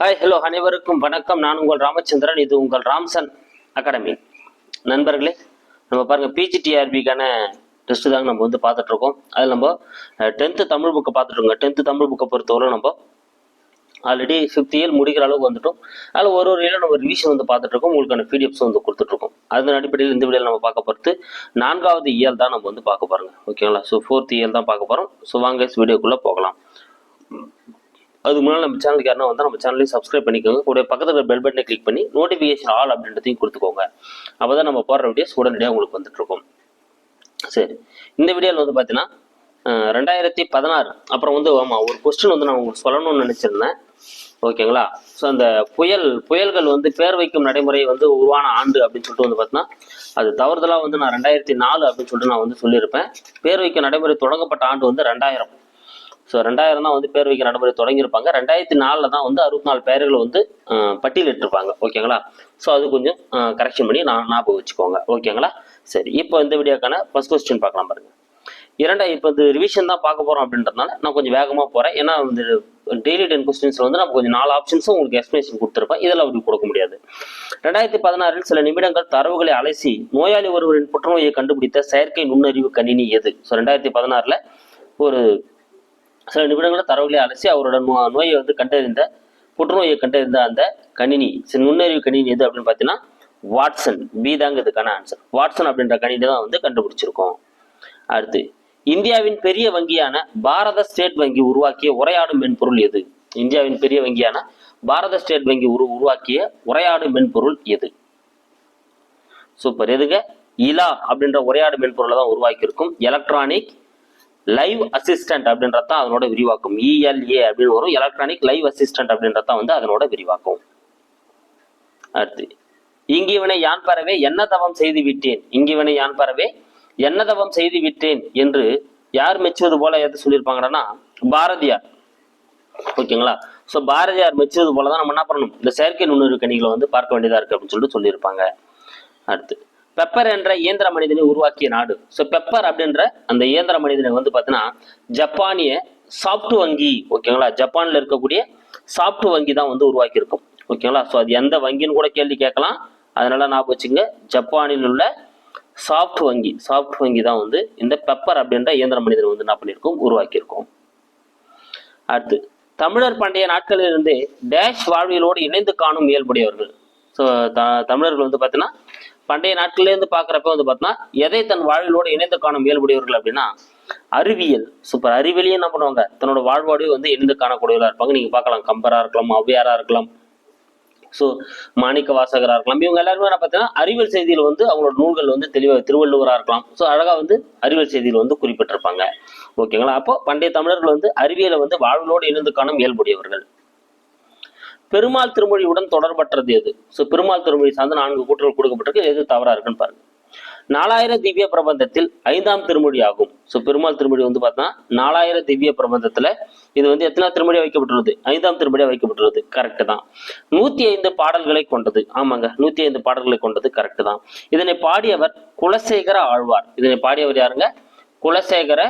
Hi hello அனைவருக்கும் வணக்கம். நான் உங்கள் ராமச்சந்திரன் இது உங்கள் ராம்சன் அகாடமி. நண்பர்களே நம்ம பாருங்கள் பிஜிடிஆர்பிக்கான டெஸ்ட் தாங்க நம்ம வந்து பார்த்துட்ருக்கோம். அதில் நம்ம டென்த்து தமிழ் புக்கை பார்த்துட்ருக்கோம் டென்த்து தமிழ் புக்கை பொறுத்தவரை நம்ம ஆல்ரெடி ஃபிஃப்த் இயர் முடிக்கிற அளவுக்கு வந்துட்டோம். அதில் ஒரு ஒரு இயர் நம்ம ரிவிஷன் வந்து பார்த்துட்ருக்கோம். உங்களுக்கான பிடிஎஃப்ஸ் வந்து கொடுத்துட்ருக்கோம். அதன் அடிப்படையில் இந்த வீடியோவில் நம்ம பார்க்க போகிறது நான்காவது இயல் தான் நம்ம வந்து பார்க்க போகிறோங்க ஓகேங்களா ஸோ ஃபோர்த் இயல் தான் பார்க்க போகிறோம் ஸோ வாங்க வீடியோக்குள்ளே போகலாம். அதுக்கு முன்னால் நம்ம சேனலுக்கு யாருன்னா வந்தால் நம்ம சேனலையும் சப்ஸ்கிரைப் பண்ணிக்கோங்க. கூட பக்கத்தில் பெல் பட்டனை கிளிக் பண்ணி நோட்டிஃபிகேஷன் ஆல் அப்படின்றதையும் கொடுத்துக்கோங்க. அப்போ தான் நம்ம போடுற வீடியோஸ் உடனடியாக உங்களுக்கு வந்துட்டுருக்கோம். சரி. இந்த வீடியோவில் வந்து பார்த்தீங்கன்னா ரெண்டாயிரத்தி பதினாறு. அப்புறம் வந்து ஆமாம் ஒரு கொஸ்டின் வந்து நான் உங்களுக்கு சொல்லணும்னு நினச்சிருந்தேன். ஓகேங்களா? ஸோ அந்த புயல் புயல்கள் வந்து பேர் வைக்கும் நடைமுறை வந்து உருவான ஆண்டு அப்படின்னு சொல்லிட்டு வந்து பார்த்தீங்கன்னா அது தவறுதலாக வந்து நான் ரெண்டாயிரத்தி நாலு அப்படின்னு சொல்லிட்டு நான் வந்து சொல்லியிருப்பேன். பேர் வைக்கும் நடைமுறை தொடங்கப்பட்ட ஆண்டு வந்து ரெண்டாயிரம். ஸோ ரெண்டாயிரம் தான் வந்து பேர் வைக்க நடைமுறை தொடங்கியிருப்பாங்க. ரெண்டாயிரத்தி நாலில் தான் வந்து அறுபத்தி நாலு பேர்கள் வந்து பட்டியலிட்டிருப்பாங்க. ஓகேங்களா? ஸோ அது கொஞ்சம் கரெக்ஷன் பண்ணி நான் ஞாபகம் வச்சுக்கோங்க. ஓகேங்களா? சரி. இப்போ இந்த வீடியோக்கான ஃபஸ்ட் கொஸ்டின் பார்க்கலாம் பாருங்கள் இரண்டா இப்போ இந்த ரிவிஷன் தான் பார்க்க போகிறோம் அப்படின்றதுனால நான் கொஞ்சம் வேகமாக போகிறேன் ஏன்னா இந்த டெய்லி டென் கொஸ்டின்ஸில் வந்து நான் கொஞ்சம் நாலு ஆப்ஷன்ஸும் உங்களுக்கு எக்ஸ்பிளேஷன் கொடுத்துருப்பேன். இதில் அப்படி கொடுக்க முடியாது. ரெண்டாயிரத்தி பதினாறில் சில நிமிடங்கள் தரவுகளை அலசி நோயாளி ஒருவரின் புற்றுநோயை கண்டுபிடித்த செயற்கை நுண்ணறிவு கணினி எது? ஸோ ரெண்டாயிரத்தி பதினாறில் ஒரு சில நிமிடங்களில் தரவுகளை அலசி அவரோட நோ- நோயை வந்து கண்டறிந்த புற்றுநோயை கண்டறிந்த அந்த கணினி சில நுண்ணறிவு கணினி எது அப்படின்னு பார்த்தீங்கன்னா வாட்சன் பி தாங்க இதுக்கான ஆன்சர் வாட்சன் அப்படின்ற கணினி தான் வந்து கண்டுபிடிச்சிருக்கோம். அடுத்து இந்தியாவின் பெரிய வங்கியான பாரத ஸ்டேட் வங்கி உருவாக்கிய உரையாடும் மென்பொருள் எது? இந்தியாவின் பெரிய வங்கியான பாரத ஸ்டேட் வங்கி உரு உருவாக்கிய உரையாடும் மென்பொருள் எது? சூப்பர். எதுங்க? இலா அப்படின்ற உரையாடும் மென்பொருளை தான் உருவாக்கியிருக்கும். எலக்ட்ரானிக் லைவ் அசிஸ்டன்ட் அப்படின்றது தான் அதனோட விரிவாக்கம். இஎல்ஏ அப்படின்னு வரும். எலக்ட்ரானிக் லைவ் அசிஸ்டன்ட் அப்படின்றத வந்து அதனோட விரிவாக்கம். அடுத்து இங்கிவனை யான் பறவே என்ன தவம் செய்து விட்டேன்? இங்கிவனை யான் பறவே என்ன தவம் செய்து விட்டேன் என்று யார் மெச்சுவது போல எது சொல்லியிருப்பாங்கன்னா பாரதியார். ஓகேங்களா? ஸோ பாரதியார் மெச்சுவது போல தான் நம்ம என்ன பண்ணணும்? இந்த செயற்கை நுண்ணறிவு கணிகளை வந்து பார்க்க வேண்டியதாக இருக்கு அப்படின்னு சொல்லிட்டு சொல்லியிருப்பாங்க. அடுத்து பெப்பர் என்ற இயந்திர மனிதனை உருவாக்கிய நாடு. ஸோ பெப்பர் அப்படின்ற அந்த இயந்திர மனிதனை வந்து பார்த்தீங்கன்னா ஜப்பானிய சாப்ட் வங்கி ஓகேங்களா ஜப்பானில் இருக்கக்கூடிய சாப்ட் வங்கி தான் வந்து உருவாக்கியிருக்கும் ஓகேங்களா ஸோ அது எந்த வங்கின்னு கூட கேள்வி கேட்கலாம். அதனால ஞாபகம் வச்சுங்க ஜப்பானில் உள்ள சாஃப்ட் வங்கி சாஃப்ட் வங்கி தான் வந்து இந்த பெப்பர் அப்படின்ற இயந்திர மனிதனை வந்து என்ன பண்ணியிருக்கோம்? உருவாக்கியிருக்கோம். அடுத்து தமிழர் பண்டைய நாட்களிலிருந்தே டேஷ் வாழ்வியலோடு இணைந்து காணும் இயல்புடையவர்கள். ஸோ த தமிழர்கள் வந்து பார்த்தீங்கன்னா பண்டைய நாட்கள்லேருந்து பார்க்குறப்ப வந்து பார்த்தோன்னா எதை தன் வாழ்விலோடு இணைந்து காணும் இயல்புடையவர்கள் அப்படின்னா அறிவியல் சூப்பர் அறிவியலையும் என்ன பண்ணுவாங்க? தன்னோட வாழ்வாடையும் வந்து இணைந்து காணக்கூடியவர்களாக இருப்பாங்க. நீங்கள் பார்க்கலாம் கம்பராக இருக்கலாம் ஔவையாராக இருக்கலாம் ஸோ மாணிக்க வாசகராக இருக்கலாம். இவங்க எல்லாருமே என்ன பார்த்தீங்கன்னா அறிவியல் செய்தியில் வந்து அவங்களோட நூல்கள் வந்து தெளிவாக திருவள்ளுவராக இருக்கலாம். ஸோ அழகாக வந்து அறிவியல் செய்தியில் வந்து குறிப்பிட்டிருப்பாங்க. ஓகேங்களா அப்போ பண்டைய தமிழர்கள் வந்து அறிவியலை வந்து வாழ்வோடு இணைந்து காணும் இயல்புடையவர்கள். பெருமாள் திருமொழியுடன் தொடர்பற்றது எது? ஸோ பெருமாள் திருமொழி சார்ந்த நான்கு கூற்றுகள் கொடுக்கப்பட்டிருக்கு. எது தவறா இருக்குன்னு பாருங்க. நாலாயிரம் திவ்ய பிரபந்தத்தில் ஐந்தாம் திருமொழி ஆகும். ஸோ பெருமாள் திருமொழி வந்து பார்த்தா நாலாயிரம் திவ்ய பிரபந்தத்துல இது வந்து எத்தனை திருமொழியா வைக்கப்பட்டுள்ளது? ஐந்தாம் திருமொழியா வைக்கப்பட்டுள்ளது. கரெக்ட் தான். நூத்தி ஐந்து பாடல்களை கொண்டது. ஆமாங்க. நூத்தி ஐந்து பாடல்களை கொண்டது கரெக்டு தான். இதனை பாடியவர் குலசேகர ஆழ்வார். இதனை பாடியவர் யாருங்க? குலசேகர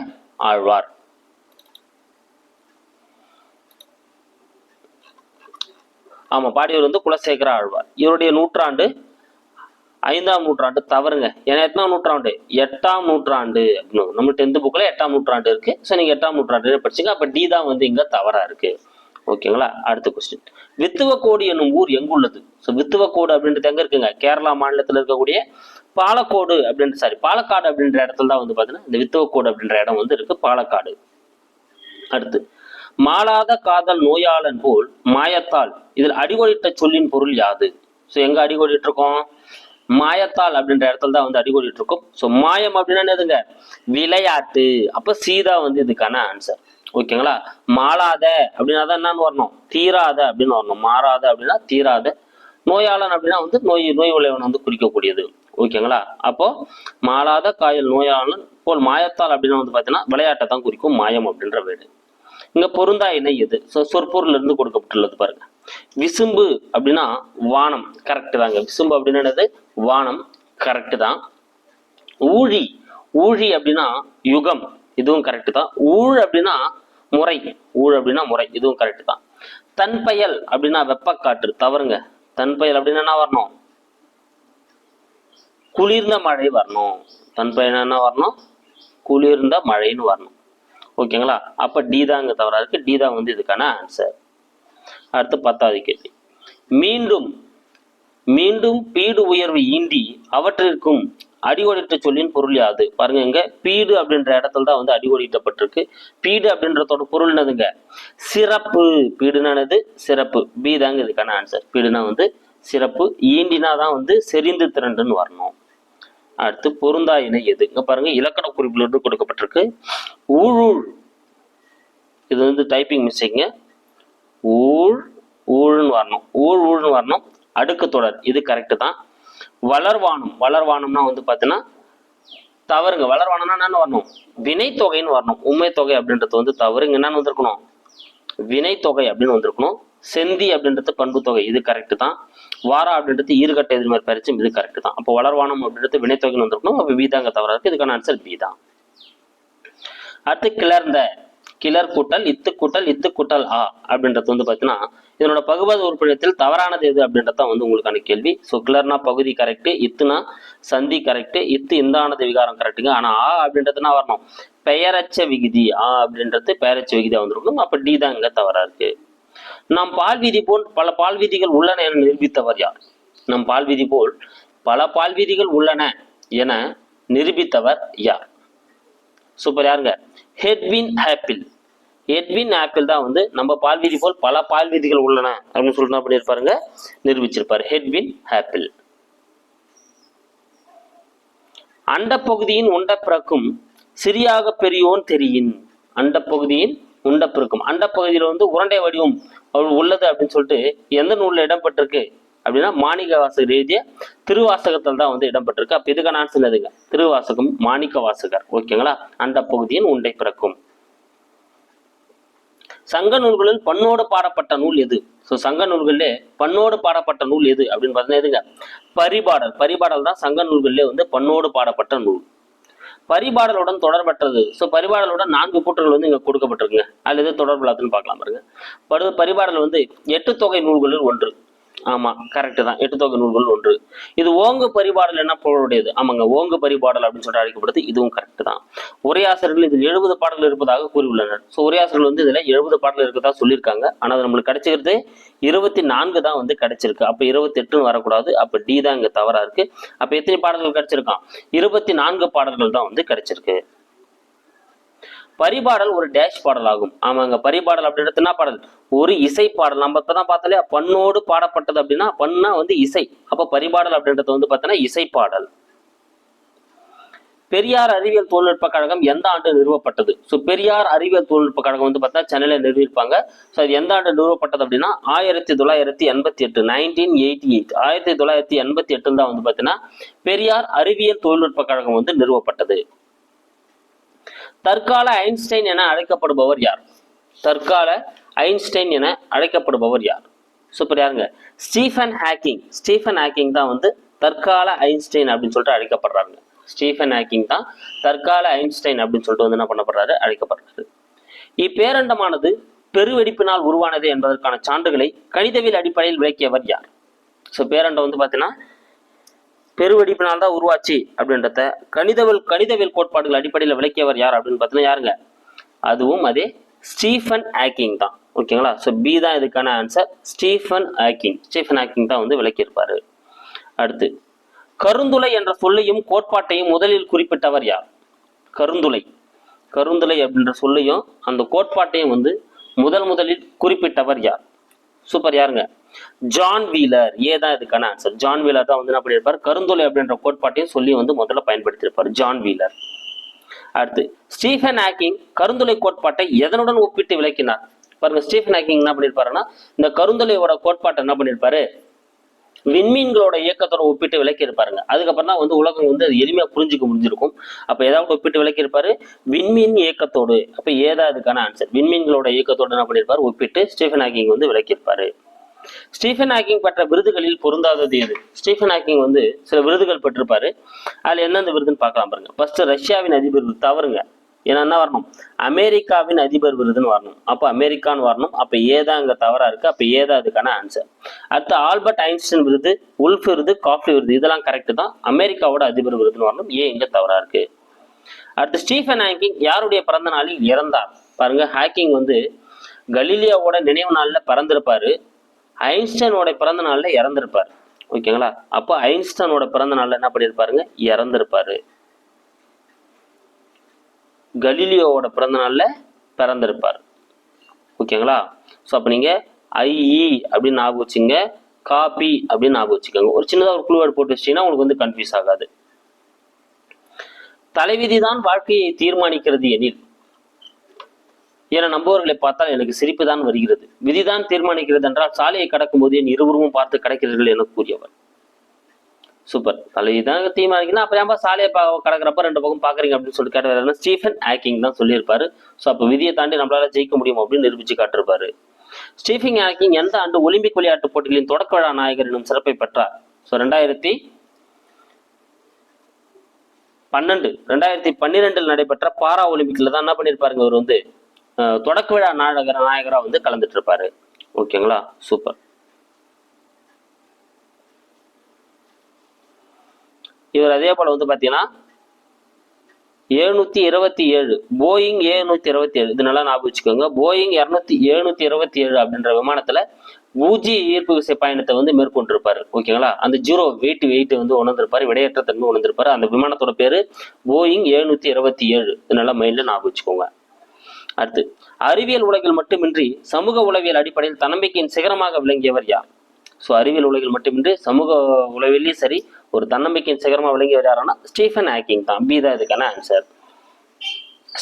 ஆழ்வார். ஆமாம் பாடியூர் வந்து குலசேகர ஆழ்வார். இவருடைய நூற்றாண்டு ஐந்தாம் நூற்றாண்டு தவறுங்க. ஏன்னா எத்தனாம் நூற்றாண்டு? எட்டாம் நூற்றாண்டு. அப்படின்னு நம்ம டென்த் புக்கில் எட்டாம் நூற்றாண்டு இருக்கு. ஸோ நீங்கள் எட்டாம் நூற்றாண்டு படிச்சீங்க. அப்போ டி தான் வந்து இங்கே தவறாக இருக்கு. ஓகேங்களா? அடுத்த கொஸ்டின் வித்துவக்கோடு என்னும் ஊர் எங்குள்ளது ஸோ வித்துவக்கோடு அப்படின்றது எங்கே இருக்குங்க? கேரளா மாநிலத்தில் இருக்கக்கூடிய பாலக்கோடு அப்படின்ற சாரி பாலக்காடு அப்படின்ற இடத்துல தான் வந்து பார்த்தீங்கன்னா இந்த வித்துவக்கோடு அப்படின்ற இடம் வந்து இருக்கு. பாலக்காடு. அடுத்து மாளாத காதல் நோயாளன் போல் மாயத்தால். இதில் அடிகோடிட்ட சொல்லின் பொருள் யாது? ஸோ எங்க அடிகோடிட்டு இருக்கோம் மாயத்தால் அப்படின்ற இடத்துல தான் வந்து அடிகோடிட்டு இருக்கோம் ஸோ மாயம் அப்படின்னா என்னதுங்க? விளையாட்டு. அப்ப சீதா வந்து இதுக்கான ஆன்சர் ஓகேங்களா? மாளாத அப்படின்னா தான் என்னன்னு வரணும்? தீராத அப்படின்னு வரணும். மாறாத அப்படின்னா தீராத. நோயாளன் அப்படின்னா வந்து நோய் நோய் உழைவன் வந்து குறிக்கக்கூடியது. ஓகேங்களா? அப்போ மாளாத காயல் நோயாளன் போல் மாயத்தால் அப்படின்னு வந்து பார்த்தீங்கன்னா விளையாட்டை தான் குறிக்கும். மாயம் அப்படின்ற வேடு இங்க பொருந்தா இணை எது ஸோ சொற்பொருள்ல இருந்து கொடுக்கப்பட்டுள்ளது பாருங்க. விசும்பு அப்படின்னா வானம் கரெக்ட் தாங்க. விசும்பு அப்படின்னு என்னது? வானம் கரெக்ட் தான். ஊழி ஊழி அப்படின்னா யுகம் இதுவும் கரெக்ட் தான். ஊழ் அப்படின்னா முறை ஊழ் அப்படின்னா முறை இதுவும் கரெக்ட் தான். தன்பயல் அப்படின்னா வெப்பக்காற்று தவறுங்க. தன்பயல் அப்படின்னா என்ன வரணும்? குளிர்ந்த மழை வரணும். தன்பயல் என்ன வரணும்? குளிர்ந்த மழைன்னு வரணும். ஓகேங்களா? அப்போ டி தாங்க தவறாக இருக்குது டி தான் வந்து இதுக்கான ஆன்சர் அடுத்து பத்தாவது கேள்வி. மீண்டும் மீண்டும் பீடு உயர்வு ஈண்டி அவற்றிற்கும் அடிவடிட்ட சொல்லின் பொருள் யாது? பாருங்க இங்க பீடு அப்படின்ற இடத்துல தான் வந்து அடிவடிட்டப்பட்டிருக்கு பீடு அப்படின்றதோட பொருள் என்னதுங்க? சிறப்பு. பீடுனானது சிறப்பு. பி தாங்க இதுக்கான ஆன்சர் பீடுனா வந்து சிறப்பு. ஈண்டினா தான் வந்து செறிந்து திரண்டுன்னு வரணும். அடுத்து பொருந்தா இணை எது? இங்க பாருங்க இலக்கண குறிப்புல இருந்து கொடுக்கப்பட்டிருக்கு. ஊழூழ். இது வந்து டைப்பிங் மிஸ்டேக்குங்க ஊழ் ஊழ்னு வரணும். ஊழ் ஊழ்னு வரணும். அடுக்கு தொடர். இது கரெக்டு தான். வளர்வானம். வளர்வானம்னா வந்து பார்த்தீங்கன்னா தவறுங்க. வளர்வானம்னா என்னன்னு வரணும்? வினைத்தொகைன்னு வரணும். உண்மை தொகை அப்படின்றது வந்து தவறுங்க. என்னன்னு வந்திருக்கணும்? வினைத்தொகை அப்படின்னு வந்திருக்கணும். செந்தி அப்படின்றது பண்பு தொகை இது கரெக்டு தான். வாரா அப்படின்றது ஈர்கட்ட எதிர்மறை பரிச்சம் இது கரெக்டு தான். அப்போ வளர்வானம் அப்படின்றது வினைத்தொகைன்னு வந்திருக்கணும். அப்போ வீதாங்க தவறா இருக்கு. இதுக்கான ஆன்சர் பி தான். அடுத்து கிளர்ந்த கிளர் கூட்டல் இத்து கூட்டல் இத்து கூட்டல் ஆ அப்படின்றது வந்து பார்த்தீங்கன்னா இதனோட பகுபாத உறுப்பினத்தில் தவறானது எது அப்படின்றத வந்து உங்களுக்கான கேள்வி. ஸோ கிளர்னா பகுதி கரெக்டு இத்துனா சந்தி கரெக்டு இத்து இந்தானது விகாரம் கரெக்டுங்க ஆனால் ஆ அப்படின்றதுனா வரணும். பெயரச்ச விகுதி ஆ அப்படின்றது பெயரச்ச விகுதியாக வந்துருக்கணும். அப்போ டி தான் இங்கே தவறாக இருக்குது நாம் பால்வீதி போல் பல பால்வீதிகள் உள்ளன என நிரூபித்தவர் யார்? நம் பால்வீதி போல் பல பால்வீதிகள் உள்ளன என நிரூபித்தவர் யார்? சூப்பர் யாருங்க? Headwind apple. எட்வின் ஆப்பிள் தான் வந்து நம்ம பால்வீதி போல் பல பால்வீதிகள் உள்ளன அப்படின்னு சொல்லிட்டு என்ன பண்ணியிருப்பாருங்க? நிரூபிச்சிருப்பார். Headwind apple. அண்டப்பகுதியின் உண்டப்பிறக்கும் சிறியாக பெரியோன் தெரியின். அண்டப்பகுதியின் உண்டப்பிறக்கும் அண்டப்பகுதியில் வந்து உருண்டை வடிவம் உள்ளது அப்படின்னு சொல்லிட்டு எந்த நூலில் இடம்பெற்றிருக்கு அப்படின்னா மாணிக்க வாசகர் எழுதிய திருவாசகத்தில் தான் வந்து இடம்பெற்றிருக்கு. அப்ப இதுக்கான ஆன்சர் என்னதுங்க திருவாசகம் மாணிக்க வாசகர் ஓகேங்களா அண்டப்பகுதியின் உண்டை பிறக்கும். சங்க நூல்களில் பண்ணோடு பாடப்பட்ட நூல் எது? ஸோ சங்க நூல்களிலே பண்ணோடு பாடப்பட்ட நூல் எது? அப்படின்னு பார்த்தீங்கன்னா எதுங்க? பரிபாடல். பரிபாடல் தான் சங்க நூல்களிலே வந்து பண்ணோடு பாடப்பட்ட நூல். பரிபாடலுடன் தொடர்பற்றது. ஸோ பரிபாடலுடன் நான்கு கூற்றுகள் வந்து இங்கே கொடுக்கப்பட்டிருக்குங்க. அதில் எது தொடர்பு இல்லாதுன்னு பார்க்கலாம் பாருங்க. படு பரிபாடல் வந்து எட்டு தொகை நூல்களில் ஒன்று. ஆமா கரெக்ட் தான். எட்டு தொகை நூல்கள் ஒன்று. இது ஓங்கு பரிபாடல் என்ன பொருளுடையது? ஆமாங்க ஓங்கு பரிபாடல் அப்படின்னு சொல்லிட்டு அழைக்கப்படுது. இதுவும் கரெக்ட் தான். உரையாசிரியர்கள் இதில் எழுபது பாடல்கள் இருப்பதாக கூறியுள்ளனர். ஸோ உரையாசிரியர்கள் வந்து இதுல எழுபது பாடல்கள் இருக்கதா சொல்லியிருக்காங்க. ஆனா அது நம்மளுக்கு கிடைச்சிக்கிறது இருபத்தி நான்கு தான் வந்து கிடைச்சிருக்கு. அப்ப இருபத்தி எட்டுன்னு வரக்கூடாது. அப்ப டி தான் இங்க தவறா இருக்கு. அப்ப எத்தனை பாடல்கள் கிடைச்சிருக்கான்? இருபத்தி நான்கு பாடல்கள் தான் வந்து கிடைச்சிருக்கு. பரிபாடல் ஒரு டேஷ் பாடல் ஆகும் ஆமாங்க பரிபாடல் அப்படின்றது என்ன பாடல்? ஒரு இசை பாடல். நம்ம இப்பதான் பார்த்தாலே பண்ணோடு பாடப்பட்டது அப்படின்னா பண்ணா வந்து இசை. அப்ப பரிபாடல் அப்படின்றது வந்து பார்த்தோன்னா இசை பாடல். பெரியார் அறிவியல் தொழில்நுட்ப கழகம் எந்த ஆண்டு நிறுவப்பட்டது? ஸோ பெரியார் அறிவியல் தொழில்நுட்ப கழகம் வந்து பார்த்தா சென்னையில் நிறுவியிருப்பாங்க. ஸோ அது எந்த ஆண்டு நிறுவப்பட்டது அப்படின்னா ஆயிரத்தி தொள்ளாயிரத்தி எண்பத்தி எட்டு நைன்டீன் எயிட்டி எயிட் ஆயிரத்தி தொள்ளாயிரத்தி எண்பத்தி எட்டுல தான் வந்து பார்த்தீங்கன்னா பெரியார் அறிவியல் தொழில்நுட்ப கழகம் வந்து நிறுவப்பட்டது. தற்கால ஐன்ஸ்டைன் என அழைக்கப்படுபவர் யார்? தற்கால ஐன்ஸ்டைன் என அழைக்கப்படுபவர் யார்? சூப்பர் யாருங்க? Stephen hacking. ஸ்டீஃபன் ஹேக்கிங் தான் வந்து தற்கால ஐன்ஸ்டைன் அப்படின்னு சொல்லிட்டு அழைக்கப்படுறாங்க ஸ்டீஃபன் ஹேக்கிங் தான் தற்கால ஐன்ஸ்டைன் அப்படின்னு சொல்லிட்டு வந்து என்ன பண்ணப்படுறாரு? அழைக்கப்படுறாரு. இப்பேரண்டமானது பெருவெடிப்பினால் உருவானது என்பதற்கான சான்றுகளை கணிதவியல் அடிப்படையில் விளக்கியவர் யார்? ஸோ பேரண்டம் வந்து பார்த்தீங்கன்னா பெருவெடிப்பினால் தான் உருவாச்சு அப்படின்றத கணிதவியல் கணிதவியல் கோட்பாடுகள் அடிப்படையில் விளக்கியவர் யார் அப்படின்னு பார்த்தீங்கன்னா யாருங்க? அதுவும் அதே ஸ்டீஃபன் ஆக்கிங் தான். ஓகேங்களா? ஸோ பி தான் இதுக்கான answer Stephen Hawking Stephen Hawking தான் வந்து விளக்கியிருப்பார். அடுத்து கருந்துளை என்ற சொல்லையும் கோட்பாட்டையும் முதலில் குறிப்பிட்டவர் யார்? கருந்துளை. கருந்துளை அப்படின்ற சொல்லையும் அந்த கோட்பாட்டையும் வந்து முதல் முதலில் குறிப்பிட்டவர் யார்? சூப்பர் யாருங்க? ஜான் வீலர் ஏ தான் இதுக்கான ஆன்சர் ஜான் வீலர் தான் வந்து என்ன பண்ணியிருப்பார்? கருந்தொலை அப்படின்ற கோட்பாட்டையும் சொல்லி வந்து முதல்ல பயன்படுத்தியிருப்பார். ஜான் வீலர் அடுத்து ஸ்டீஃபன் ஹாக்கிங் கருந்தொலை கோட்பாட்டை எதனுடன் ஒப்பிட்டு விளக்கினார்? பாருங்க ஸ்டீஃபன் ஹாக்கிங் என்ன பண்ணியிருப்பாருன்னா இந்த கருந்தொலையோட கோட்பாட்டை என்ன பண்ணியிருப்பாரு? விண்மீன்களோட இயக்கத்தோட ஒப்பிட்டு விளக்கி இருப்பாருங்க அதுக்கப்புறம் தான் வந்து உலகம் வந்து அது எளிமையாக புரிஞ்சுக்க முடிஞ்சிருக்கும். அப்போ ஏதாவது ஒப்பிட்டு விளக்கி இருப்பாரு விண்மீன் இயக்கத்தோடு. அப்போ ஏதா இதுக்கான ஆன்சர் விண்மீன்களோட இயக்கத்தோடு என்ன பண்ணியிருப்பார்? ஒப்பிட்டு ஸ்டீஃபன் ஹாக்கிங் வந்து விளக்கியிருப்பாரு. ஸ்டீஃபன் ஹாக்கிங் பெற்ற விருதுகளில் பொருந்தாதது எது? ஸ்டீஃபன் ஹாக்கிங் வந்து சில விருதுகள் பெற்றிருப்பாரு. அதில் எந்தெந்த விருதுன்னு பார்க்கலாம் பாருங்க. ஃபர்ஸ்ட் ரஷ்யாவின் அதிபர் விருது. தவறுங்க. ஏன்னா என்ன வரணும்? அமெரிக்காவின் அதிபர் விருதுன்னு வரணும். அப்போ அமெரிக்கான்னு வரணும். அப்போ ஏதான் அங்கே தவறாக இருக்குது அப்போ ஏதா அதுக்கான ஆன்சர் அடுத்து ஆல்பர்ட் ஐன்ஸ்டைன் விருது உல்ஃப் விருது காஃபி விருது இதெல்லாம் கரெக்டு தான். அமெரிக்காவோட அதிபர் விருதுன்னு வரணும். ஏன் இங்கே தவறாக இருக்குது அடுத்து ஸ்டீஃபன் ஹாக்கிங் யாருடைய பிறந்த நாளில் இறந்தார்? பாருங்க ஹாக்கிங் வந்து கலீலியாவோட நினைவு நாளில் பிறந்திருப்பாரு. ஐன்ஸ்டைனோட பிறந்த நாள்ல இறந்திருப்பாரு. ஓகேங்களா? அப்போ ஐன்ஸ்டைனோட பிறந்த நாள்ல என்ன பண்ணியிருப்பாருங்க இறந்திருப்பாரு. கலீலியோவோட பிறந்த நாள்ல பிறந்திருப்பார். ஓகேங்களா? ஸோ அப்போ நீங்க ஐஇ அப்படின்னு ஞாபகம் வச்சுங்க காபி அப்படின்னு ஞாபகம் வச்சுக்கோங்க. ஒரு சின்னதாக ஒரு குழுவாடு போட்டு வச்சிங்கன்னா உங்களுக்கு வந்து கன்ஃபியூஸ் ஆகாது. தலைவிதி தான் வாழ்க்கையை தீர்மானிக்கிறது எனில். என நம்புவர்களை பார்த்தால் எனக்கு சிரிப்பு தான் வருகிறது. விதிதான் தீர்மானிக்கிறது என்றால் சாலையை கடக்கும்போது என் இருவரும் பார்த்து கடக்கிறீர்கள் என கூறியவர். சூப்பர் தலைவிதி தான் தீர்மானிக்கணும் அப்புறம் ஏன்பா சாலையை பா கடக்கிறப்ப ரெண்டு பக்கம் பாக்குறீங்க அப்படின்னு சொல்லி கேட்டாரு. ஸ்டீஃபன் ஹேக்கிங் தான் சொல்லியிருப்பாரு. ஸோ அப்போ விதியை தாண்டி நம்மளால ஜெயிக்க முடியும் அப்படின்னு நிரூபிச்சு காட்டிருப்பாரு. ஸ்டீஃபன் ஹேக்கிங் எந்த ஆண்டு ஒலிம்பிக் விளையாட்டுப் போட்டிகளின் தொடக்க விழா நாயகர் எனும் சிறப்பை பெற்றார்? ஸோ ரெண்டாயிரத்தி பன்னெண்டு ரெண்டாயிரத்தி பன்னிரெண்டில் நடைபெற்ற பாரா ஒலிம்பிக்ல தான் என்ன பண்ணியிருப்பாருங்க அவர் வந்து? தொடக்க விழா நாடகர் நாயகரா வந்து கலந்துட்டு இருப்பாரு ஓகேங்களா? சூப்பர். இவர் அதே போல வந்து பாத்தீங்கன்னா எழுநூத்தி இருபத்தி ஏழு போயிங் எழுநூத்தி இருபத்தி ஏழு இது நல்லா ஞாபகம் வச்சுக்கோங்க. போயிங் இருநூத்தி எழுநூத்தி இருபத்தி ஏழு அப்படின்ற விமானத்துல பூஜ்ஜிய ஈர்ப்பு விசை பயணத்தை வந்து மேற்கொண்டிருப்பாரு. ஓகேங்களா? அந்த ஜீரோ வெயிட் வெயிட் வந்து உணர்ந்திருப்பாரு விடையற்ற தன்மை உணர்ந்திருப்பாரு. அந்த விமானத்தோட பேரு போயிங் எழுநூத்தி இருபத்தி ஏழு. இது நல்லா மைண்ட்ல ஞாபகம் வச்சுக்கோங்க. அடுத்து அறிவியல் உலகில் மட்டுமின்றி சமூக உளவியல் அடிப்படையில் தன்னம்பிக்கையின் சிகரமாக விளங்கியவர் யார்? ஸோ அறிவியல் உலகில் மட்டுமின்றி சமூக உளவியலையும் சரி ஒரு தன்னம்பிக்கையின் சிகரமாக விளங்கியவர் யாருன்னா ஸ்டீஃபன் ஹேக்கிங் தான். பி தான் இதுக்கான ஆன்சர்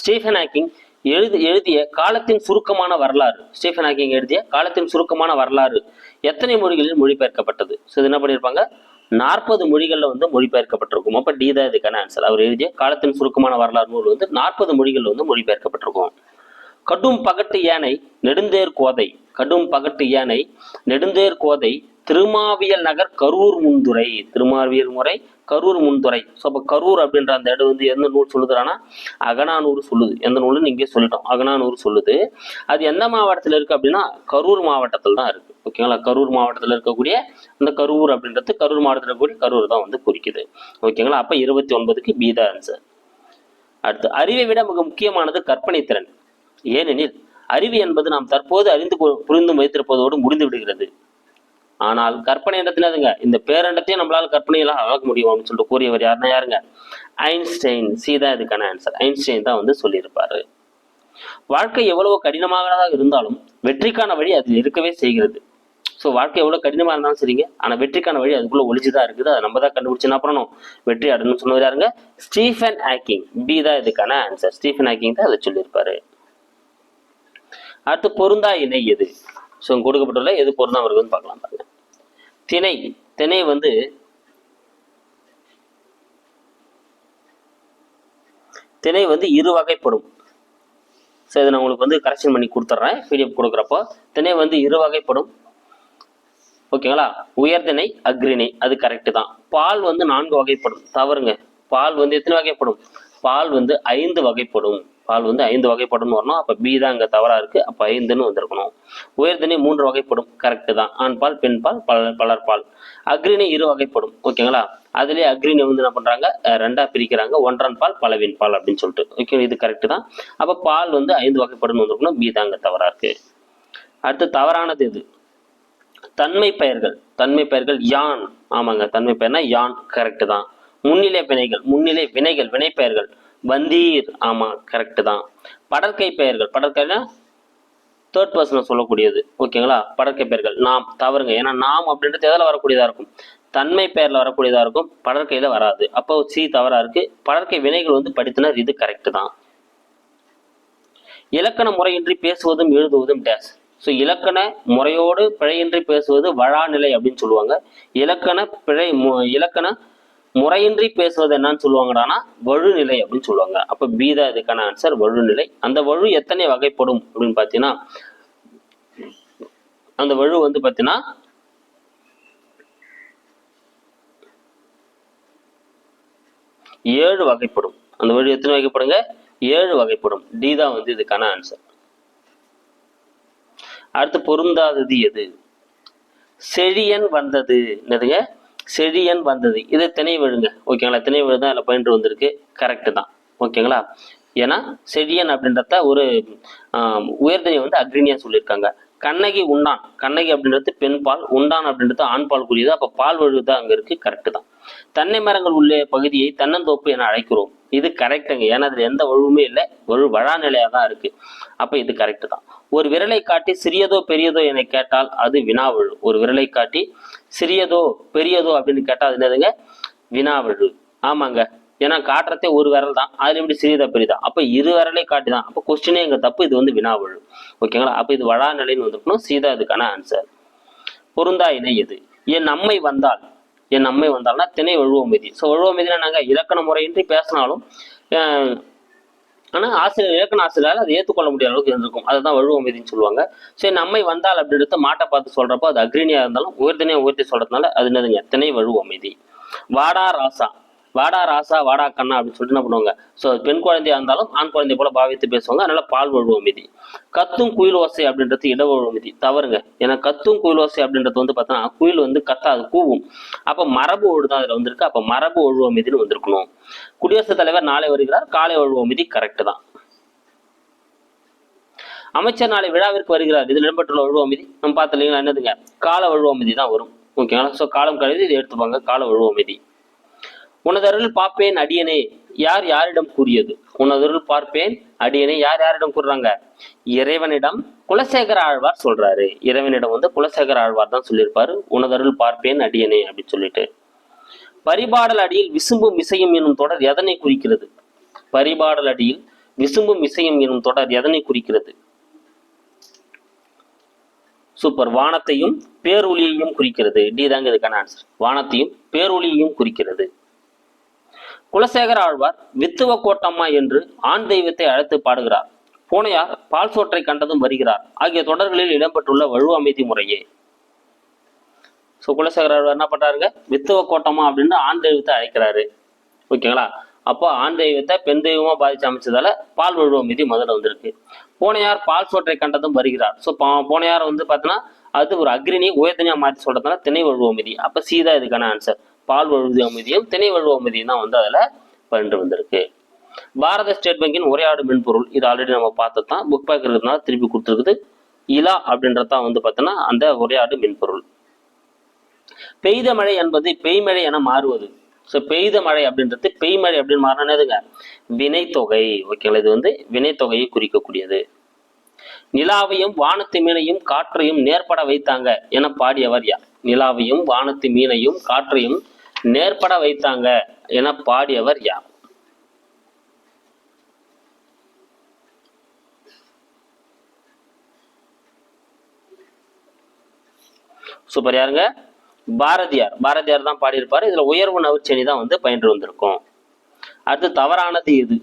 ஸ்டீஃபன் ஹாக்கிங் எழுதி எழுதிய காலத்தின் சுருக்கமான வரலாறு. ஸ்டீஃபன் ஹாக்கிங் எழுதிய காலத்தின் சுருக்கமான வரலாறு எத்தனை மொழிகளில் மொழிபெயர்க்கப்பட்டது? ஸோ இது என்ன பண்ணியிருப்பாங்க? நாற்பது மொழிகளில் வந்து மொழிபெயர்க்கப்பட்டிருக்கும். அப்போ டி தான் இதுக்கான ஆன்சர் அவர் எழுதிய காலத்தின் சுருக்கமான வரலாறு நூல் வந்து நாற்பது மொழிகளில் வந்து மொழிபெயர்க்கப்பட்டிருக்கும். கடும் பகட்டு யானை நெடுந்தேர் கோதை. கடும் பகட்டு யானை நெடுந்தேர் கோதை. திருமாவியல் நகர் கரூர் முன்துறை. திருமாவியல் முறை கரூர் முன்துறை. ஸோ அப்போ கரூர் அப்படின்ற அந்த இடம் வந்து எந்த நூல் சொல்லுதுன்னா அகனானூர் சொல்லுது. எந்த நூலுன்னு இங்கே சொல்லிட்டோம். அகனானூர் சொல்லுது. அது எந்த மாவட்டத்தில் இருக்குது அப்படின்னா கரூர் மாவட்டத்தில் தான் இருக்குது ஓகேங்களா கரூர் மாவட்டத்தில் இருக்கக்கூடிய அந்த கரூர் அப்படின்றது கரூர் மாவட்டத்தில் இருக்கக்கூடிய கரூர் தான் வந்து குறிக்குது. ஓகேங்களா அப்போ இருபத்தி ஒன்பதுக்கு பி தான் ஆன்சர் அடுத்து அறிவை விட மிக முக்கியமானது கற்பனை திறன். ஏனெனில் அறிவு என்பது நாம் தற்போது அறிந்து புரிந்து வைத்திருப்பதோடு முடிந்து விடுகிறது. ஆனால் கற்பனை என்றதுங்க இந்த பேரண்டத்தையும் நம்மளால கற்பனையெல்லாம் அளக்க முடியும் அப்படின்னு சொல்லிட்டு கூறியவர் யாருன்னா யாருங்க? ஐன்ஸ்டைன். சி தான் இதுக்கான ஆன்சர் ஐன்ஸ்டைன் தான் வந்து சொல்லியிருப்பாரு. வாழ்க்கை எவ்வளவு கடினமானதாக இருந்தாலும் வெற்றிக்கான வழி அதில் இருக்கவே செய்கிறது. ஸோ வாழ்க்கை எவ்வளோ கடினமாக இருந்தாலும் சரிங்க. ஆனால் வெற்றிக்கான வழி அதுக்குள்ள ஒளிஞ்சுதான் இருக்குது. அதை நம்ம தான் கண்டுபிடிச்சு என்ன பண்ணணும்? வெற்றி அடணும்னு சொன்னவர் யாருங்க? Stephen Hawking. பி தான் இதுக்கான ஆன்சர் ஸ்டீஃபன் ஹாக்கிங் தான் அதை சொல்லியிருப்பாரு. அடுத்து பொருந்தா இணை எது? ஸோ கொடுக்கப்பட்டுள்ள எது பொருந்தா வருதுன்னு பார்க்கலாம் பாருங்க. திணை. திணை வந்து திணை வந்து இரு வகைப்படும். ஸோ இதை நான் உங்களுக்கு வந்து கரெக்ஷன் பண்ணி கொடுத்துட்றேன் பிடிஎஃப் கொடுக்குறப்போ திணை வந்து இரு வகைப்படும். ஓகேங்களா உயர்திணை அக்ரிணை அது கரெக்டு தான். பால் வந்து நான்கு வகைப்படும். தவறுங்க. பால் வந்து எத்தனை வகைப்படும்? பால் வந்து ஐந்து வகைப்படும். பால் வந்து ஐந்து வகைப்படும்னு வரணும். அப்போ பி தான் இங்கே தவறாக இருக்குது அப்போ ஐந்துன்னு வந்திருக்கணும். உயர்தினை மூன்று வகைப்படும். கரெக்டு தான். ஆண் பால் பெண் பால் பல பலர் பால். அக்ரிணை இரு வகைப்படும். ஓகேங்களா அதுலேயே அக்ரிணை வந்து என்ன பண்ணுறாங்க ரெண்டாக பிரிக்கிறாங்க. ஒன்றான் பால் பலவின் பால் அப்படின்னு சொல்லிட்டு. ஓகே இது கரெக்டு தான். அப்போ பால் வந்து ஐந்து வகைப்படும் வந்திருக்கணும். பி தான் அங்கே தவறாக இருக்குது அடுத்து தவறானது இது தன்மை பெயர்கள். தன்மை பெயர்கள் யான். ஆமாங்க. தன்மை பெயர்னா யான். கரெக்டு தான். முன்னிலை வினைகள். முன்னிலை வினைகள் வினைப்பெயர்கள். வந்தீர். ஆமாம் கரெக்டு தான். படற்கை பெயர்கள். படற்கைனா தேர்ட் பர்சனில் சொல்லக்கூடியது. ஓகேங்களா படற்கை பெயர்கள். நாம் தவறுங்க. ஏன்னா நாம் அப்படின்றது எதில் வரக்கூடியதாக இருக்கும்? தன்மை பெயரில் வரக்கூடியதாக இருக்கும். படற்கையில் வராது. அப்போ சி தவறா இருக்குது படற்கை வினைகள் வந்து படித்தனர். இது கரெக்டு தான். இலக்கண முறையின்றி பேசுவதும் எழுதுவதும் டேஸ் ஸோ இலக்கண முறையோடு பிழையின்றி பேசுவது வழாநிலை அப்படின்னு சொல்லுவாங்க. இலக்கண பிழை மு- இலக்கண முறையின்றி பேசுவது என்னன்னு சொல்லுவாங்கடானா வழுநிலை அப்படின்னு சொல்லுவாங்க. அப்ப பி தான் இதுக்கான ஆன்சர் வழுநிலை. அந்த வழு எத்தனை வகைப்படும் அப்படின்னு பார்த்தீங்கன்னா அந்த வழு வந்து பார்த்தீங்கன்னா ஏழு வகைப்படும். அந்த வழி எத்தனை வகைப்படுங்க? ஏழு வகைப்படும். டி தான் வந்து இதுக்கான ஆன்சர் அடுத்து பொருந்தாதது எது? செழியன் வந்தது. என்னதுங்க? செழியன் வந்தது. இது திணை விழுங்க ஓகேங்களா திணை விழு தான் அதில் பயின்று வந்திருக்கு. கரெக்டு தான். ஓகேங்களா ஏன்னா செழியன் அப்படின்றத ஒரு உயர்தினை வந்து அக்ரினியா சொல்லியிருக்காங்க. கண்ணகி உண்டான். கண்ணகி அப்படின்றது பெண் பால். உண்டான் அப்படின்றது ஆண் பால் குறியது. அப்போ பால் வழுது அங்கே இருக்குது கரெக்டு தான். தென்னை மரங்கள் உள்ள பகுதியை தென்னந்தோப்பு என அழைக்கிறோம். இது கரெக்டுங்க ஏன்னா அதில் எந்த வழுவுமே இல்லை. ஒரு வழாநிலையாக தான் இருக்கு. அப்போ இது கரெக்டு தான். ஒரு விரலை காட்டி சிறியதோ பெரியதோ என கேட்டால் அது வினாவழு. ஒரு விரலை காட்டி சிறியதோ பெரியதோ அப்படின்னு கேட்டால் அது என்னதுங்க? வினாவழு. ஆமாங்க. ஏன்னா காட்டுறதே ஒரு விரல் தான். அதில் எப்படி சிறியதா பெரியதா? அப்போ இரு விரலை காட்டி தான். அப்போ கொஸ்டினே எங்கள் தப்பு? இது வந்து வினாவழு. ஓகேங்களா அப்போ இது வழா நிலைன்னு வந்திருக்கணும். சீதா இதுக்கான ஆன்சர் பொருந்தா இணை எது? என் அம்மை வந்தால் என் அம்மை வந்தால்னா திணை வழுவமைதி. ஸோ வழுவமதினா நாங்கள் இலக்கண முறையின்றி பேசினாலும் ஆனால் ஆசிரியர் இலக்கண ஆசிரியரால் அதை ஏற்றுக்கொள்ள முடியாத அளவுக்கு இருந்திருக்கும். அதுதான் வழுவமதின்னு சொல்லுவாங்க. ஸோ என் அம்மை வந்தால் அப்படி எடுத்து மாட்டை பார்த்து சொல்கிறப்போ அது அக்ரிணியாக இருந்தாலும் உயர்தனையா உயர்த்தி சொல்கிறதுனால அது என்னதுங்க? திணை வழுவமைதி. வாடா ராசா. வாடா ராசா வாடா கண்ணா அப்படின்னு சொல்லிட்டு என்ன பண்ணுவாங்க? ஸோ பெண் குழந்தையா இருந்தாலும் ஆண் குழந்தை போல பாவித்து பேசுவாங்க. அதனால பால் வழுவ மிதி. கத்தும் குயில் ஓசை அப்படின்றது இட வழுவ மிதி. தவறுங்க. ஏன்னா கத்தும் குயில் ஓசை அப்படின்றது வந்து பார்த்தோன்னா குயில் வந்து கத்தாது கூவும். அப்போ மரபு ஒழு தான் அதில் வந்திருக்கு. அப்போ மரபு ஒழுவம் மிதின்னு வந்திருக்கணும். குடியரசுத் தலைவர் நாளை வருகிறார். காலை ஒழுவம் மிதி கரெக்டு தான். அமைச்சர் நாளை விழாவிற்கு வருகிறார். இதில் இடம்பெற்றுள்ள வழுவமிதி நம்ம பார்த்து இல்லைங்களா என்னதுங்க? கால வழுவமிதி தான் வரும். ஓகேங்களா? ஸோ காலம் கழுவி இதை எடுத்துப்பாங்க. கால வழுவமிதி உனதருள் பார்ப்பேன் அடியனே யார் யாரிடம் கூறியது? உனதருள் பார்ப்பேன் அடியனே யார் யாரிடம் கூறுறாங்க? இறைவனிடம் குலசேகர ஆழ்வார் சொல்றாரு. இறைவனிடம் வந்து குலசேகர ஆழ்வார் தான் சொல்லியிருப்பாரு. உனதருள் பார்ப்பேன் அடியனே அப்படின்னு சொல்லிட்டு. பரிபாடல் அடியில் விசும்பும் இசையும் எனும் தொடர் எதனை குறிக்கிறது? பரிபாடல் அடியில் விசும்பும் இசையும் எனும் தொடர் எதனை குறிக்கிறது? சூப்பர். வானத்தையும் பேரொளியையும் குறிக்கிறது. டி தாங்க இதுக்கான ஆன்சர் வானத்தையும் பேரொலியையும் குறிக்கிறது. குலசேகர ஆழ்வார் வித்துவ கோட்டம்மா என்று ஆண் தெய்வத்தை அழைத்து பாடுகிறார். பூனையார் பால் சோற்றை கண்டதும் வருகிறார். ஆகிய தொடர்களில் இடம்பெற்றுள்ள வழு அமைதி முறையே. ஸோ குலசேகர ஆழ்வார் என்ன பண்றாருங்க? வித்துவ கோட்டம்மா அப்படின்னு ஆண் தெய்வத்தை அழைக்கிறாரு. ஓகேங்களா அப்போ ஆண் தெய்வத்தை பெண் தெய்வமா பாதிச்சு அமைச்சதால பால் வழுவ மீதி முதல்ல வந்திருக்கு. பூனையார் பால் சோற்றை கண்டதும் வருகிறார். ஸோ பூனையார் வந்து பார்த்தோன்னா அது ஒரு அக்ரினி உயர்தனியா மாற்றி சொல்றதுனால திணை வழுவ மீதி அப்போ சீதா இதுக்கான ஆன்சர் பால் வழுவு அமைதியும் திணை வழுவ அமைதியும் தான் வந்து அதில் பயின்று வந்திருக்கு. பாரத ஸ்டேட் வங்கியின் உரையாடு மென்பொருள் இது ஆல்ரெடி நம்ம பார்த்தது தான் புக் பேக் இருக்கிறதுனால திருப்பி கொடுத்துருக்குது. இலா அப்படின்றது தான் வந்து பார்த்தோன்னா அந்த உரையாடு மென்பொருள். பெய்த மழை என்பது பெய்மழை என மாறுவது. ஸோ பெய்த மழை அப்படின்றது பெய்மழை அப்படின்னு மாறினதுங்க வினைத்தொகை. ஓகேங்களா இது வந்து வினைத்தொகையை குறிக்கக்கூடியது. நிலாவையும் வானத்து மீனையும் காற்றையும் நேர்பட வைத்தாங்க என பாடியவர் யார்? நிலாவையும் வானத்து மீனையும் காற்றையும் நேர்பட வைத்தாங்க என பாடியவர் யார்? சூப்பர். யாருங்க? பாரதியார். பாரதியார் தான் பாடியிருப்பாரு. இதுல உயர்வு நவிச்செனி தான் வந்து பயின்று வந்திருக்கும். அடுத்து தவறானது எது?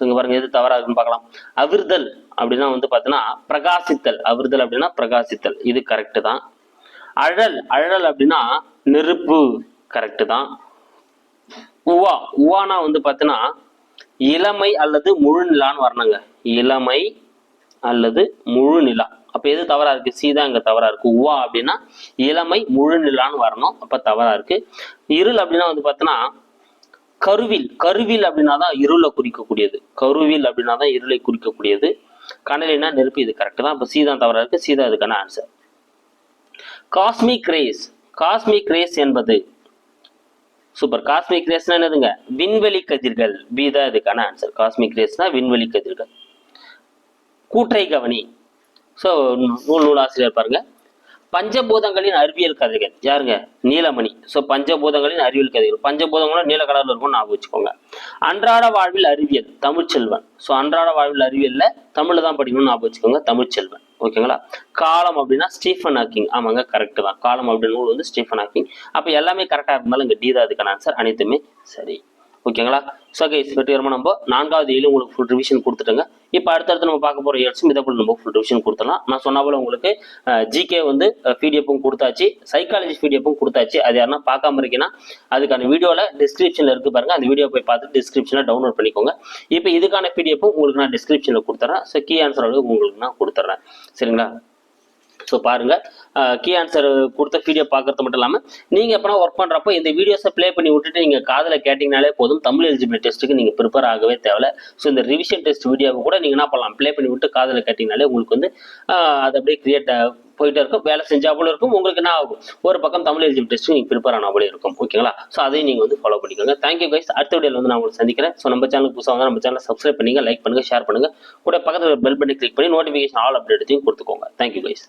இங்க பாருங்க எது தவறா இருக்குன்னு பார்க்கலாம். அவிர்தல் அப்படின்னா வந்து பார்த்தீங்கன்னா பிரகாசித்தல். அவிர்தல் அப்படின்னா பிரகாசித்தல். இது கரெக்டு தான். அழல். அழல் அப்படின்னா நெருப்பு. கரெக்டு தான். உவா உவானா வந்து பார்த்தீங்கன்னா இளமை அல்லது முழு நிலான்னு வரணுங்க. இளமை அல்லது முழு நிலா. அப்போ எது தவறாக இருக்குது சி தான் தவறாக இருக்குது உவா அப்படின்னா இளமை முழு நிலான்னு வரணும். அப்போ தவறாக இருக்குது இருள் அப்படின்னா வந்து பார்த்தீங்கன்னா கருவில். கருவில் அப்படின்னா தான் இருளை குறிக்கக்கூடியது. கருவில் அப்படின்னா தான் இருளை குறிக்கக்கூடியது. கனலினா நெருப்பு. இது கரெக்டு தான். அப்போ சீதா தவறாக இருக்குது சீதா இதுக்கான answer cosmic rays cosmic rays என்பது சூப்பர் காஸ்மிக் ரேஸ்னா என்னதுங்க? விண்வெளி கதிர்கள். பி தான் இதுக்கான ஆன்சர் காஸ்மிக் ரேஸ்னா விண்வெளி கதிர்கள். கூற்றை கவனி. ஸோ நூல் நூலாசிரியர் பாருங்க. பஞ்சபூதங்களின் அறிவியல் கதைகள். யாருங்க? நீலமணி. ஸோ பஞ்சபூதங்களின் அறிவியல் கதைகள். பஞ்சபூதங்களும் நீல கலர்ல இருக்கும் ஞாபகம் வச்சுக்கோங்க. அன்றாட வாழ்வில் அறிவியல். தமிழ்ச்செல்வன். ஸோ அன்றாட வாழ்வில் அறிவியல்ல தமிழில் தான் படிக்கணும்னு ஞாபகம் வச்சுக்கோங்க. தமிழ்ச்செல்வன். ஓகேங்களா காலம் அப்படின்னா ஸ்டீஃபன் ஹாக்கிங். ஆமாங்க கரெக்ட் தான். காலம் அப்படின்னு நூல் வந்து ஸ்டீஃபன் ஹாக்கிங். அப்போ எல்லாமே கரெக்டாக இருந்தாலும் இங்கே டி தான் அதுக்கான ஆன்சர் அனைத்துமே சரி. ஓகேங்களா ஸோ கைஸ் வெற்றிகரமாக நம்ம நான்காவது ஏழு உங்களுக்கு ஃபுல் ரிவிஷன் கொடுத்துட்டுங்க. இப்போ அடுத்தடுத்து நம்ம பார்க்க போகிற இயர்ஸும் இதை போல நம்ம ஃபுல் ரிவிஷன் கொடுத்துடலாம். நான் சொன்ன போல உங்களுக்கு ஜிகே வந்து பிடிஎஃப்பும் கொடுத்தாச்சு. சைக்காலஜி பிடிஎஃப்பும் கொடுத்தாச்சு. அது யாருன்னா பார்க்காம இருக்கீங்கன்னா அதுக்கான வீடியோவில் டிஸ்கிரிப்ஷனில் இருக்கு பாருங்க. அந்த வீடியோ போய் பார்த்து டிஸ்கிரிப்ஷனில் டவுன்லோட் பண்ணிக்கோங்க. இப்போ இதுக்கான பிடிஎஃப்பும் உங்களுக்கு நான் டிஸ்கிரிப்ஷனில் கொடுத்துட்றேன் ஸோ கீ ஆன்சர் உங்களுக்கு நான் கொடுத்துட்றேன் சரிங்களா? ஸோ பாருங்க. கீ ஆன்சர் கொடுத்த வீடியோ பார்க்கறது மட்டும் இல்லாமல் நீங்கள் எப்போனா ஒர்க் பண்ணுறப்போ இந்த வீடியோஸை ப்ளே பண்ணி விட்டுட்டு நீங்கள் காதில் கேட்டிங்கனாலே போதும். தமிழ் எலிஜிபிள் டெஸ்ட்டுக்கு நீங்கள் ப்ரிப்பேர் ஆகவே தேவை ஸோ இந்த ரிவிஷன் டெஸ்ட் வீடியோவை கூட நீங்கள் என்ன பண்ணலாம்? ப்ளே பண்ணி விட்டு காதில் கேட்டிங்கனாலே உங்களுக்கு வந்து அதை அது அப்படியே கிரியேட் போயிட்டே இருக்கும். வேலை செஞ்சா போல இருக்கும். உங்களுக்கு என்ன ஆகும்? ஒரு பக்கம் தமிழ் எலிஜிபிலிட்டி டெஸ்ட் நீங்கள் ப்ரிப்பேர் ஆன போல இருக்கும். ஓகேங்களா ஸோ அதையும் நீங்கள் வந்து ஃபாலோ பண்ணிக்கோங்க. தேங்க்யூ கைஸ் அடுத்த வீடியோவில் வந்து நான் உங்களுக்கு சந்திக்கிறேன். ஸோ நம்ம சேனலுக்கு புதுசாக வந்து நம்ம சேனலை சப்ஸ்கிரைப் பண்ணிங்க லைக் பண்ணுங்க ஷேர் பண்ணுங்கள் கூட பக்கத்தில் பெல் பண்ணி கிளிக் பண்ணி நோட்டிஃபிகேஷன் ஆல் அப்டேட்டையும் கொடுத்துக்கோங்க. Thank you guys